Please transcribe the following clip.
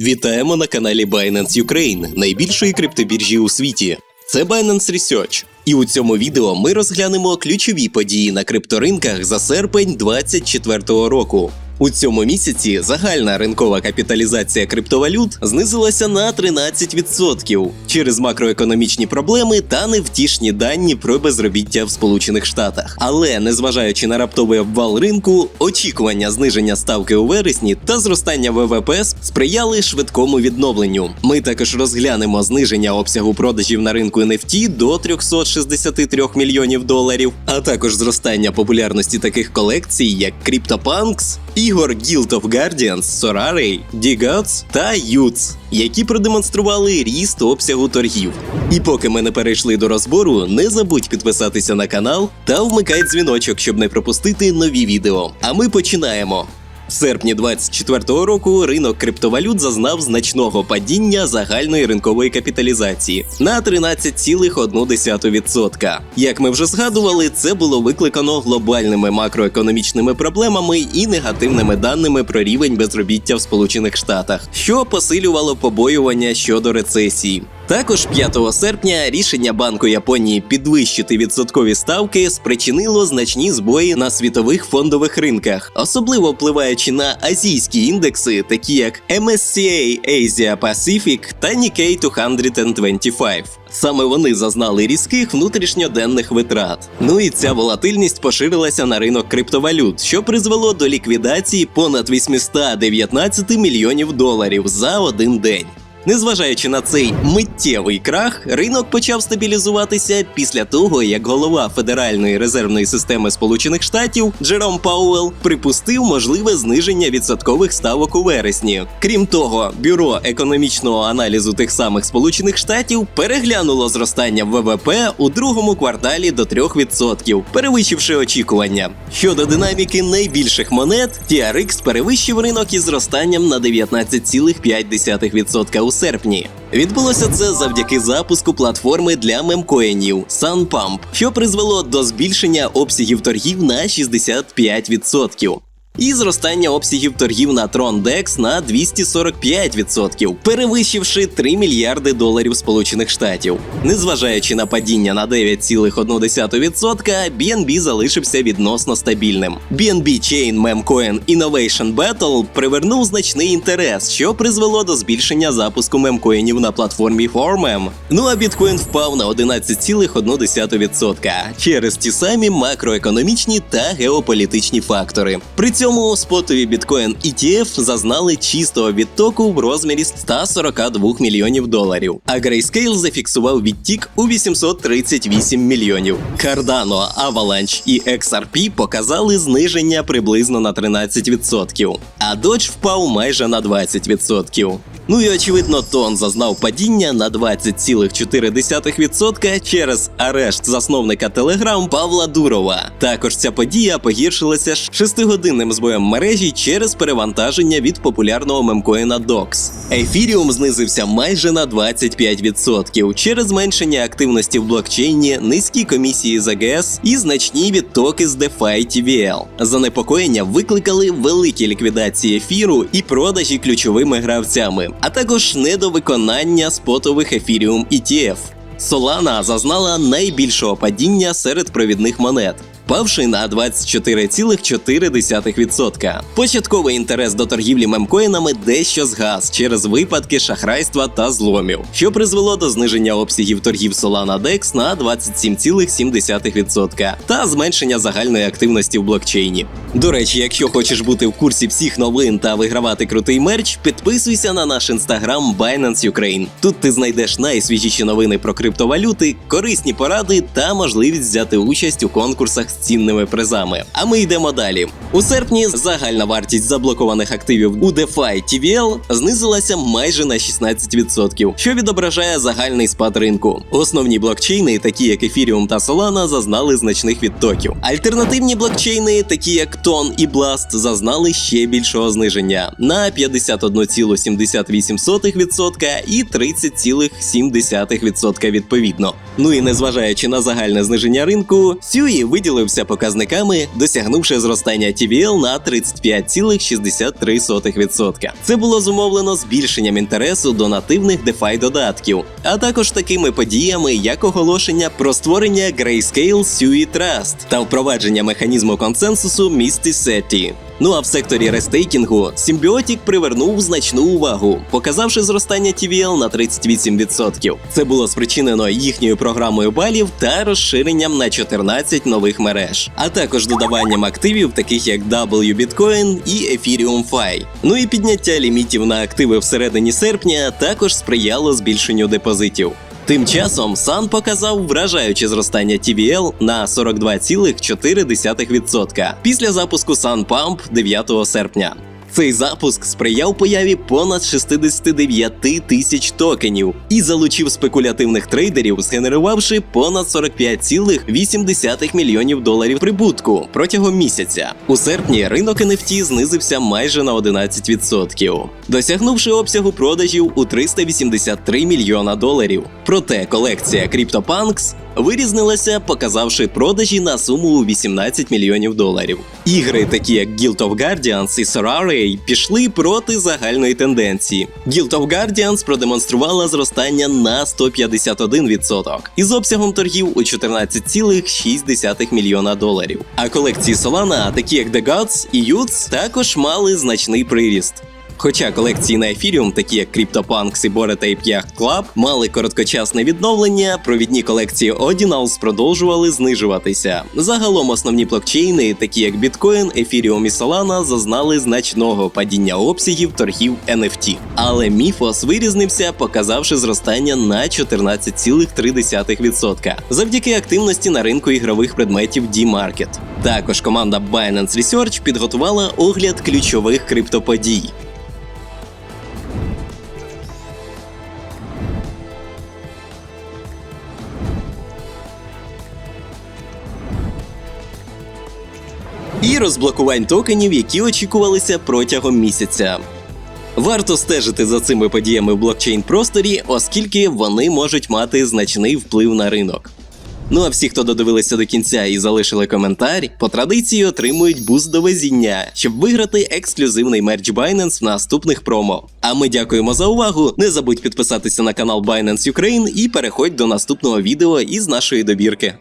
Вітаємо на каналі Binance Ukraine, найбільшої криптобіржі у світі. Це Binance Research. І у цьому відео ми розглянемо ключові події на крипторинках за серпень 2024 року. У цьому місяці загальна ринкова капіталізація криптовалют знизилася на 13% через макроекономічні проблеми та невтішні дані про безробіття в Сполучених Штатах. Але незважаючи на раптовий обвал ринку, очікування зниження ставки у вересні та зростання ВВП сприяли швидкому відновленню. Ми також розглянемо зниження обсягу продажів на ринку NFT до 363 мільйонів доларів, а також зростання популярності таких колекцій, як CryptoPunks, ігор Guild of Guardians, Sorarei, D-Gods та Юц, які продемонстрували ріст обсягу торгів. І поки ми не перейшли до розбору, не забудь підписатися на канал та вмикай дзвіночок, щоб не пропустити нові відео. А ми починаємо. В серпні 2024 року ринок криптовалют зазнав значного падіння загальної ринкової капіталізації на 13,1%. Як ми вже згадували, це було викликано глобальними макроекономічними проблемами і негативними даними про рівень безробіття в Сполучених Штатах, що посилювало побоювання щодо рецесії. Також 5 серпня рішення Банку Японії підвищити відсоткові ставки спричинило значні збої на світових фондових ринках, особливо впливаючи на азійські індекси, такі як MSCI Asia Pacific та Nikkei 225. Саме вони зазнали різких внутрішньоденних витрат. Ну і ця волатильність поширилася на ринок криптовалют, що призвело до ліквідації понад 819 мільйонів доларів за один день. Незважаючи на цей миттєвий крах, ринок почав стабілізуватися після того, як голова Федеральної резервної системи Сполучених Штатів Джером Пауелл припустив можливе зниження відсоткових ставок у вересні. Крім того, бюро економічного аналізу тих самих Сполучених Штатів переглянуло зростання ВВП у другому кварталі до 3%, перевищивши очікування. Щодо динаміки найбільших монет, TRX перевищив ринок із зростанням на 19,5% у серпні. Відбулося це завдяки запуску платформи для мемкоїнів SunPump, що призвело до збільшення обсягів торгів на 65%. І зростання обсягів торгів на TronDex на 245%, перевищивши 3 мільярди доларів Сполучених Штатів. Незважаючи на падіння на 9,1%, BNB залишився відносно стабільним. BNB Chain Memcoin Innovation Battle привернув значний інтерес, що призвело до збільшення запуску мемкоїнів на платформі 4Mem. Ну а біткоін впав на 11,1% через ті самі макроекономічні та геополітичні фактори. При цьому спотові біткоін ETF зазнали чистого відтоку в розмірі 142 мільйонів доларів. А Grayscale зафіксував відтік у 838 мільйонів. Cardano, Avalanche і XRP показали зниження приблизно на 13%, а Dodge впав майже на 20%. Ну і очевидно, тон зазнав падіння на 20,4% через арешт засновника Telegram Павла Дурова. Також ця подія погіршилася шестигодинним збоєм мережі через перевантаження від популярного мемкоїна DOX. Ефіріум знизився майже на 25% через зменшення активності в блокчейні, низькі комісії за ГС і значні відтоки з DeFi TVL. Занепокоєння викликали великі ліквідації ефіру і продажі ключовими гравцями, а також недовиконання спотових ефіріум ETF. Solana зазнала найбільшого падіння серед провідних монет. Впавши на 24,4%. Початковий інтерес до торгівлі мемкоїнами дещо згас через випадки шахрайства та зломів, що призвело до зниження обсягів торгів Solana DEX на 27,7% та зменшення загальної активності в блокчейні. До речі, якщо хочеш бути в курсі всіх новин та вигравати крутий мерч, підписуйся на наш інстаграм Binance Ukraine. Тут ти знайдеш найсвіжіші новини про криптовалюти, корисні поради та можливість взяти участь у конкурсах цінними призами. А ми йдемо далі. У серпні загальна вартість заблокованих активів у DeFi TVL знизилася майже на 16%, що відображає загальний спад ринку. Основні блокчейни, такі як Ethereum та Solana, зазнали значних відтоків. Альтернативні блокчейни, такі як Ton і Blast, зазнали ще більшого зниження на 51,78% і 30,7% відповідно. Ну і незважаючи на загальне зниження ринку, Сюї виділився показниками, досягнувши зростання TVL на 35,63%. Це було зумовлено збільшенням інтересу до нативних DeFi додатків, а також такими подіями, як оголошення про створення Grayscale Sui Trust та впровадження механізму консенсусу Mysticeti. Ну а в секторі рестейкінгу Symbiotic привернув значну увагу, показавши зростання TVL на 38%. Це було спричинено їхньою програмою балів та розширенням на 14 нових мереж, а також додаванням активів, таких як W Bitcoin і Ethereum Fi. Ну і підняття лімітів на активи всередині серпня також сприяло збільшенню депозитів. Тим часом Сан показав вражаюче зростання TVL на 42,4% після запуску Сан ПАМП 9 серпня. Цей запуск сприяв появі понад 69 тисяч токенів і залучив спекулятивних трейдерів, згенерувавши понад 45,8 мільйонів доларів прибутку протягом місяця. У серпні ринок NFT знизився майже на 11%, досягнувши обсягу продажів у 383 мільйона доларів. Проте колекція CryptoPunks вирізнилася, показавши продажі на суму у 18 мільйонів доларів. Ігри, такі як Guild of Guardians і Sorare, пішли проти загальної тенденції. Guild of Guardians продемонструвала зростання на 151% із обсягом торгів у 14,6 мільйона доларів. А колекції Solana, такі як The Gods і Youths, також мали значний приріст. Хоча колекції на Ethereum, такі як CryptoPunks і Ape Yacht Club, мали короткочасне відновлення, провідні колекції Ordinals продовжували знижуватися. Загалом основні блокчейни, такі як Bitcoin, Ethereum і Solana, зазнали значного падіння обсягів торгів NFT. Але Mythos вирізнився, показавши зростання на 14,3% завдяки активності на ринку ігрових предметів D-Market. Також команда Binance Research підготувала огляд ключових криптоподій. І розблокувань токенів, які очікувалися протягом місяця. Варто стежити за цими подіями в блокчейн просторі, оскільки вони можуть мати значний вплив на ринок. Ну а всі, хто додивилися до кінця і залишили коментар, по традиції отримують буст до везіння, щоб виграти ексклюзивний мерч Binance в наступних промо. А ми дякуємо за увагу. Не забудь підписатися на канал Binance Ukraine і переходь до наступного відео із нашої добірки.